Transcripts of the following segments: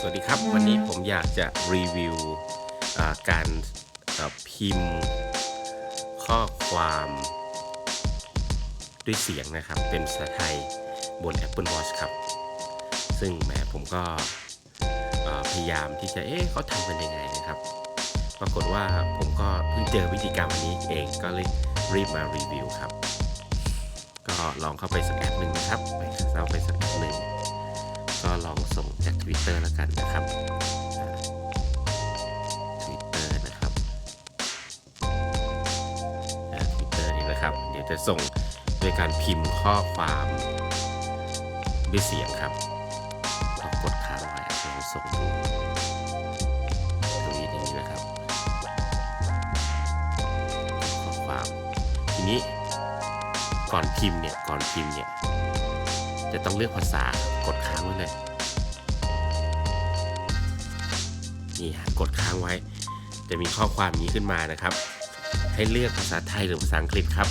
สวัสดีครับ วันนี้ผมอยากจะรีวิวอ่าการอ่าพิมพ์ข้อความด้วยเสียงนะครับ เป็นภาษาไทยบน Apple Watch ครับ ซึ่งแหมผมก็อ่าพยายามที่จะเอ๊ะเขาทำกันยังไงนะครับ ปรากฏว่าผมก็เพิ่งเจอวิธีการวันนี้เองก็เลยรีบมารีวิวครับ ก็ลองเข้าไปสักแอปหนึ่งนะครับ ไปเข้าไปสักแอปหนึ่ง ก็ลองส่งจาก Twitter แล้วกันนะครับทวิตเตอร์นะครับทวิตเตอร์นี่นะครับ เดี๋ยวจะส่งด้วยการพิมพ์ข้อความด้วยเสียงครับก็กดค้างไว้ลองส่งดูทวีตอย่างนี้นะครับ ข้อความ ทีนี้ก่อนพิมพ์เนี่ย ก่อนพิมพ์เนี่ย จะต้องเลือกภาษากดค้างไว้เลยนี่ฮะกดค้างไว้ จะมีข้อความนี้ขึ้นมานะครับ ให้เลือกภาษาไทยหรือภาษาอังกฤษครับ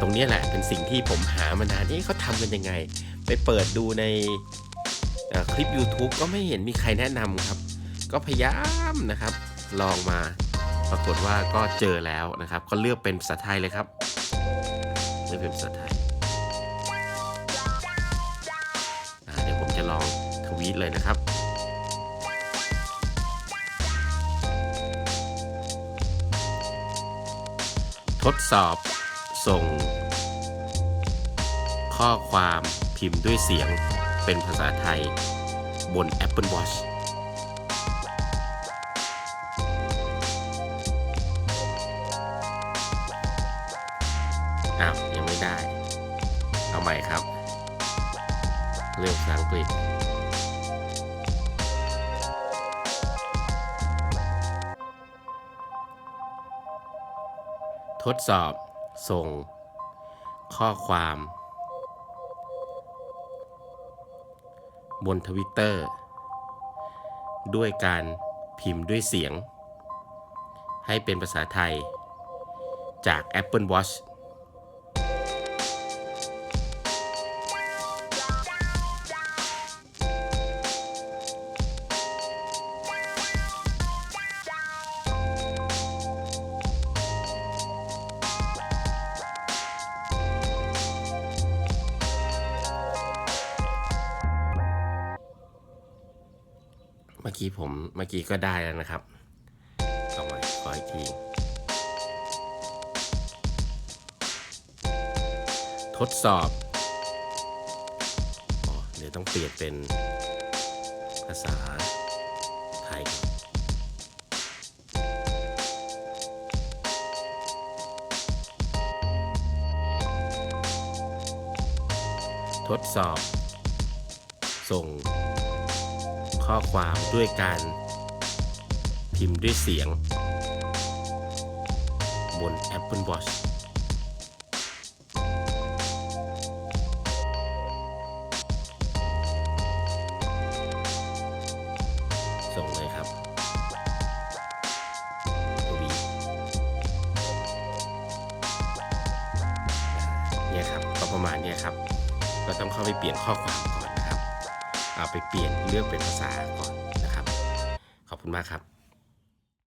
ตรงนี้แหละเป็นสิ่งที่ผมหามานานนี่เขาทำกันยังไง ไปเปิดดูในคลิป YouTube ก็ไม่เห็นมีใครแนะนำครับ ก็พยายามนะครับ ลองมาปรากฏว่าก็เจอแล้วนะครับ ก็เลือกเป็นภาษาไทยเลยครับเลือกเป็นภาษาไทย ลองทวีตเลยนะครับทดสอบส่ง ข้อความพิมพ์ด้วยเสียงเป็นภาษาไทยบน Apple Watch อ้าว ยังไม่ได้ เอาใหม่ครับ เลือกภาษาอังกฤษ ทดสอบ ส่ง ข้อความ บนทวิตเตอร์ ด้วยการพิมพ์ด้วยเสียง ให้เป็นภาษาไทยจาก Apple Watch เมื่อกี้ผมเมื่อกี้ก็ได้แล้วนะครับเอาใหม่ขออีกทีทดสอบอเดี๋ยวต้องเปลี่ยนเป็นภาษาไทยทดสอบ ส่ง ข้อความด้วยการพิมพ์ด้วยเสียง บน Apple Watch ส่งเลยครับวีเนี่ยครับก็ประมาณเนี้ยครับ ก็ต้องเข้าไปเปลี่ยนข้อความก่อน เอาไปเปลี่ยนเลือกเป็นภาษาก่อนนะครับ ขอบคุณมากครับ